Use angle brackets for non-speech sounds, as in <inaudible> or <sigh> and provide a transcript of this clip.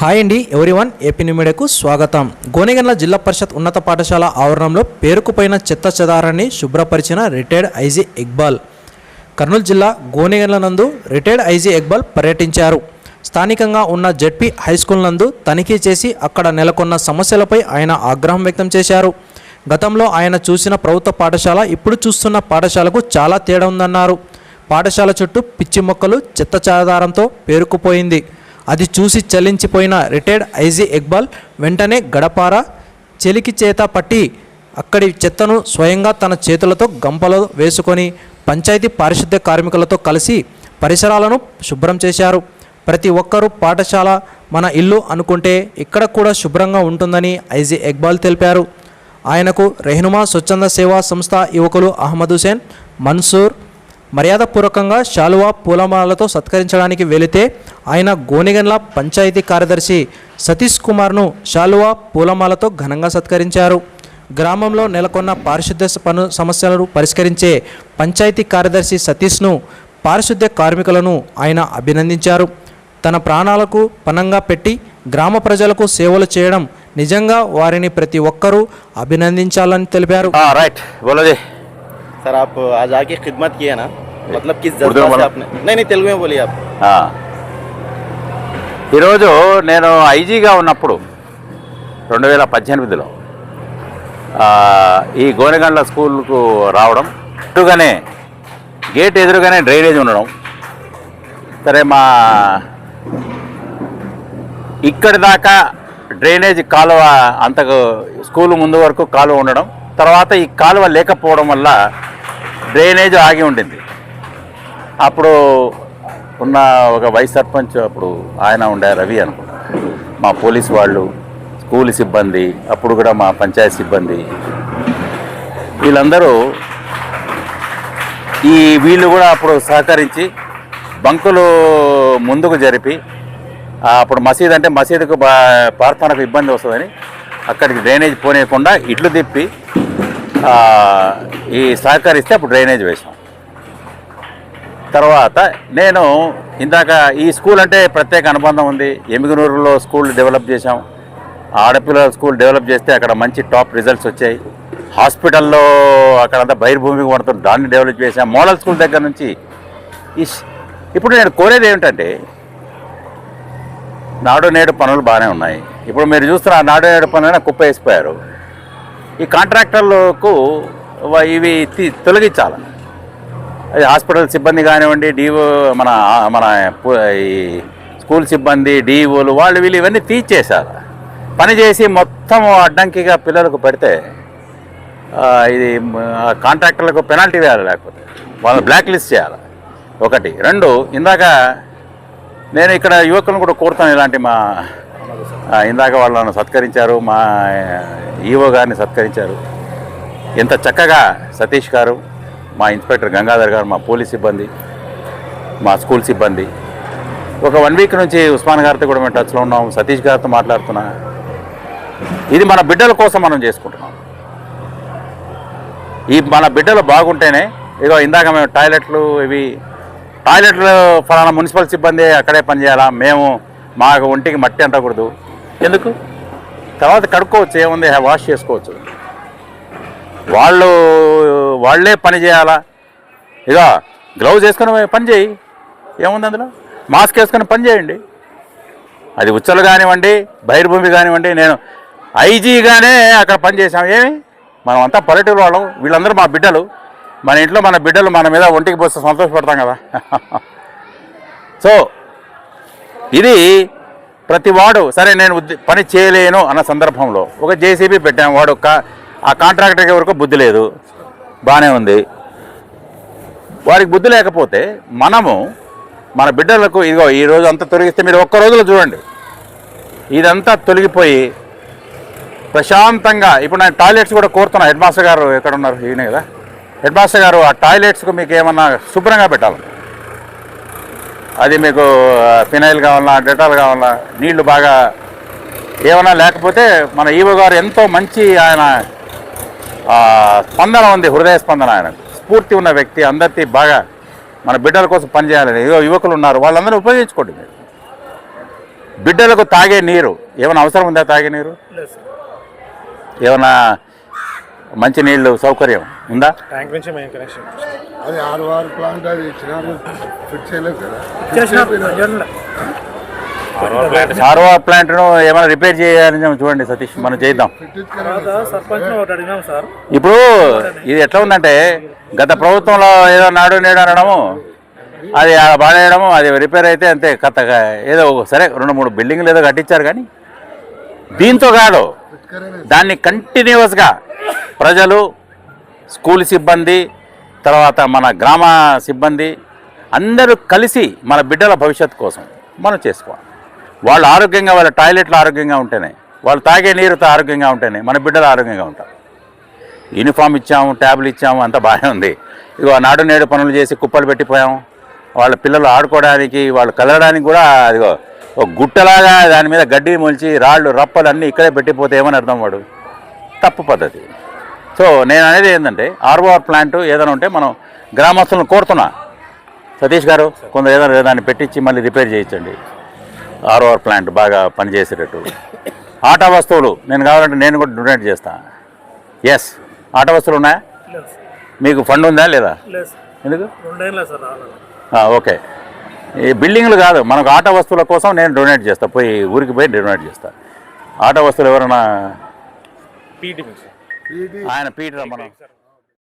Hi అండి everyone? AP new స్వాగతం. గోనెగండ్ల జిల్లా పరిషత్ ఉన్నత పాఠశాల ఆవరణంలో పేరుకుపోయిన చెత్త చెదారాన్ని శుభ్రపరిచిన రిటైర్డ్ ఐజీ ఇక్బాల్. కర్నూలు జిల్లా గోనెగండ్ల నందు రిటైర్డ్ ఐజీ ఇక్బాల్ పర్యటించారు. స్థానికంగా ఉన్న జెడ్పీ హై స్కూల్ నందు తనిఖీ చేసి అక్కడ నెలకొన్న సమస్యలపై ఆయన ఆగ్రహం వ్యక్తం చేశారు. గతంలో ఆయన చూసిన ప్రభుత్వ పాఠశాల ఇప్పుడు చూస్తున్న పాఠశాలకు చాలా తేడా ఉందన్నారు. పాఠశాల చుట్టూ పిచ్చి మొక్కలు చెత్త చెదారంతో పేరుకుపోయింది. అది చూసి చలించిపోయిన రిటైర్డ్ ఐజీ ఇక్బాల్ వెంటనే గడపార చెలికి చేత పట్టి అక్కడి చెత్తను స్వయంగా తన చేతులతో గంపలో వేసుకొని పంచాయతీ పారిశుద్ధ్య కార్మికులతో కలిసి పరిసరాలను శుభ్రం చేశారు. ప్రతి ఒక్కరూ పాఠశాల మన ఇల్లు అనుకుంటే ఇక్కడ కూడా శుభ్రంగా ఉంటుందని ఐజీ ఇక్బాల్ తెలిపారు. ఆయనకు రెహ్నుమా స్వచ్ఛంద సేవా సంస్థ యువకులు అహ్మద్ హుసేన్ మన్సూర్ మర్యాదపూర్వకంగా శాలువా పూలమాలతో సత్కరించడానికి వెళితే ఆయన గోనిగన్ల పంచాయతీ కార్యదర్శి సతీష్ కుమార్ను శాలువా పూలమాలతో ఘనంగా సత్కరించారు. గ్రామంలో నెలకొన్న పారిశుద్ధ్య పను సమస్యలను పరిష్కరించే పంచాయతీ కార్యదర్శి సతీష్ను పారిశుద్ధ్య కార్మికులను ఆయన అభినందించారు. తన ప్రాణాలకు పనంగా పెట్టి గ్రామ ప్రజలకు సేవలు చేయడం నిజంగా వారిని ప్రతి ఒక్కరూ అభినందించాలని తెలిపారు हाँ राइट बोलो जी सर आप आज आके खिदमत किए ना मतलब किस उर्दू जज्बा में से बोलो। आपने नहीं नहीं तेलुगु में बोलिए आप ఆ. ఈరోజు నేను ఐజీగా ఉన్నప్పుడు రెండు వేల పద్దెనిమిదిలో ఆ, ఈ గోనెగండ్ల స్కూల్కు రావడం ఎదురుగానే గేట్ ఎదురుగానే డ్రైనేజ్ ఉండడం సరే మా ఇక్కడి దాకా డ్రైనేజ్ కాలువ అంతకు స్కూల్ ముందు వరకు కాలువ ఉండడం తర్వాత ఈ కాలువ లేకపోవడం వల్ల డ్రైనేజ్ ఆగి ఉండింది. అప్పుడు ఉన్న ఒక వైస్ సర్పంచ్ అప్పుడు ఆయన ఉండే రవి అనుకుంటా మా పోలీస్ వాళ్ళు స్కూల్ సిబ్బంది అప్పుడు కూడా మా పంచాయత్ సిబ్బంది వీళ్ళందరూ ఈ వీళ్ళు కూడా అప్పుడు సహకరించి బంకులు ముందుకు జరిపి అప్పుడు మసీద్ అంటే మసీదుకు ప్రార్థనకు ఇబ్బంది వస్తుందని అక్కడికి డ్రైనేజ్ పోనీయకుండా ఇట్లు తిప్పి ఈ సహకరిస్తే అప్పుడు డ్రైనేజ్ వేసాం తర్వాత నేను ఇందాక ఈ స్కూల్ అంటే ప్రత్యేక అనుబంధం ఉంది. ఎమిగనూరులో స్కూల్ డెవలప్ చేశాం. ఆడపిల్లల స్కూల్ డెవలప్ చేస్తే అక్కడ మంచి టాప్ రిజల్ట్స్ వచ్చాయి. హాస్పిటల్లో అక్కడంతా బహిర్భూమికి పడుతుంది. దాన్ని డెవలప్ చేశాం. మోడల్ స్కూల్ దగ్గర నుంచి ఇప్పుడు నేను కోరేది ఏమిటంటే నాడు నేడు పనులు బాగానే ఉన్నాయి. ఇప్పుడు మీరు చూస్తున్న ఆ నాడు నేడు పనులైనా కుప్ప వేసిపోయారు ఈ కాంట్రాక్టర్లకు ఇవి తొలగించాలి. అది హాస్పిటల్ సిబ్బంది కానివ్వండి డిఓ మన మన ఈ స్కూల్ సిబ్బంది డిఓలు వాళ్ళు వీళ్ళు ఇవన్నీ తీసేశారు పని చేసి మొత్తం అడ్డంకిగా పిల్లలకు పెడితే ఇది కాంట్రాక్టర్లకు పెనాల్టీ వేయాలి లేకపోతే. వాళ్ళని బ్లాక్ లిస్ట్ చేయాలి. ఒకటి. రెండు ఇందాక నేను ఇక్కడ యువకులను కూడా కోరుతాను ఇలాంటి మా ఇందాక వాళ్ళను సత్కరించారు మా ఈఓ గారిని సత్కరించారు. ఎంత చక్కగా సతీష్ గారు మా ఇన్స్పెక్టర్ గంగాధర్ గారు మా పోలీస్ సిబ్బంది మా స్కూల్ సిబ్బంది. ఒక వన్ వీక్ నుంచి ఉస్మాన్ గారితో కూడా మేము టచ్లో ఉన్నాం సతీష్ గారితో మాట్లాడుతున్నా. ఇది మన బిడ్డల కోసం మనం చేసుకుంటున్నాం. ఈ మన బిడ్డలు బాగుంటేనే ఇగో ఇందాక మేము టాయిలెట్లు ఇవి టాయిలెట్లు ఫలానా మున్సిపల్ సిబ్బంది అక్కడే పనిచేయాలా? మేము మాకు ఒంటికి మట్టి అంటకూడదు. ఎందుకు? తర్వాత కడుక్కోవచ్చు ఏముంది? వాష్ చేసుకోవచ్చు. వాళ్ళు వాళ్ళే పని చేయాలా? ఇక గ్లౌజ్ వేసుకొని పని చేయి. ఏముంది అందులో? మాస్క్ వేసుకొని పని చేయండి. అది ఉచ్చలు కానివ్వండి బహిర్భూమి కానివ్వండి నేను ఐజీగానే అక్కడ పని చేశాం. ఏమి? మనం అంతా పల్లెటూరు వాళ్ళం. వీళ్ళందరూ మా బిడ్డలు. మన ఇంట్లో మన బిడ్డలు మన మీద ఒంటికి పోస్తే సంతోషపడతాం కదా. <laughs> సో ఇది ప్రతి వాడు సరే నేను పని చేయలేను అన్న సందర్భంలో ఒక జేసీబీ పెట్టాం. వాడు కా- ఆ కాంట్రాక్టర్కి వరకు బుద్ధి లేదు. బాగానే ఉంది. వారికి బుద్ధి లేకపోతే మనము మన బిడ్డలకు ఇదిగో ఈ రోజు అంతా తొలగిస్తే మీరు ఒక్క రోజులో చూడండి. ఇదంతా తొలగిపోయి ప్రశాంతంగా ఇప్పుడు నేను టాయిలెట్స్ కూడా కోరుతున్నాను హెడ్ మాస్టర్ గారు ఎక్కడ ఉన్నారు ఈయన కదా? హెడ్ మాస్టర్ గారు ఆ టాయిలెట్స్కు మీకు ఏమన్నా శుభ్రంగా పెట్టాలి? అది మీకు ఫినైల్ కావాలా డెటాల్ కావాలా నీళ్ళు బాగా ఏమన్నా లేకపోతే మన ఈవో గారు ఎంతో మంచి ఆయన స్పందన ఉంది హృదయ స్పందన ఆయన. స్ఫూర్తి ఉన్న వ్యక్తి అందరికీ బాగా మన బిడ్డల కోసం పనిచేయాలని ఏదో యువకులు ఉన్నారు వాళ్ళందరూ ఉపయోగించుకోండి మీరు. బిడ్డలకు తాగే నీరు ఏమైనా అవసరం ఉందా తాగే నీరు? ఏమైనా మంచి నీళ్ళు సౌకర్యం ఉందా? ట్యాంక్ నుంచి మెయిన్ కనెక్షన్ అది ఆరు ఆరు ప్లాంట్ అది ఇచ్చినారు. ఫిట్ చేయలేదు కదా. సార్వా ప్లాంట్ను ఏమైనా రిపేర్ చేయాలని చూడండి సతీష్ మనం చేద్దాం. ఇప్పుడు ఇది ఎట్లా ఉందంటే గత ప్రభుత్వంలో ఏదో నాడు నేడు అనడము అది బాడేయడము అది రిపేర్ అయితే అంతే కథ ఏదో సరే రెండు మూడు బిల్డింగ్లు ఏదో కట్టించారు కానీ దీంతో కాదు దాన్ని కంటిన్యూస్గా ప్రజలు స్కూల్ సిబ్బంది తర్వాత మన గ్రామ సిబ్బంది అందరూ కలిసి మన బిడ్డల భవిష్యత్తు కోసం మనం చేసుకోవాలి. వాళ్ళు ఆరోగ్యంగా వాళ్ళ టాయిలెట్లు ఆరోగ్యంగా ఉంటేనే వాళ్ళు తాగే నీరుతో ఆరోగ్యంగా ఉంటేనే మన బిడ్డలు ఆరోగ్యంగా ఉంటారు. యూనిఫామ్ ఇచ్చాము ట్యాబ్లు ఇచ్చాము అంత బాగానే ఉంది. ఇగో నాడు నేడు పనులు చేసి కుప్పలు పెట్టిపోయాము. వాళ్ళ పిల్లలు ఆడుకోవడానికి వాళ్ళు కదలడానికి కూడా అదిగో ఒక గుట్టలాగా దాని మీద గడ్డి మొలిచి రాళ్ళు రప్పలు అన్నీ ఇక్కడే పెట్టిపోతే ఏమని అర్థం వాడు? తప్పు పద్ధతి. సో నేను అనేది ఏంటంటే ఆర్ఓఆర్ ప్లాంట్ ఏదైనా ఉంటే మనం గ్రామస్తులను కోరుతున్నా. సతీష్ గారు కొందరు ఏదైనా దాన్ని పెట్టించి మళ్ళీ రిపేర్ చేయించండి. ఆర్ఓఆర్ ప్లాంట్ బాగా పనిచేసేటట్టు. ఆట వస్తువులు నేను కావాలంటే నేను కూడా డొనేట్ చేస్తాను ఎస్ ఆట వస్తువులు ఉన్నాయా? మీకు ఫండ్ ఉందా లేదా? ఎందుకు? ఓకే. ఈ బిల్డింగ్లు కాదు మనకు ఆట వస్తువుల కోసం నేను డొనేట్ చేస్తా. పోయి ఊరికి పోయి డొనేట్ చేస్తా. ఆట వస్తువులు ఎవరైనా పీటీ ఆయన పీటర్ మనం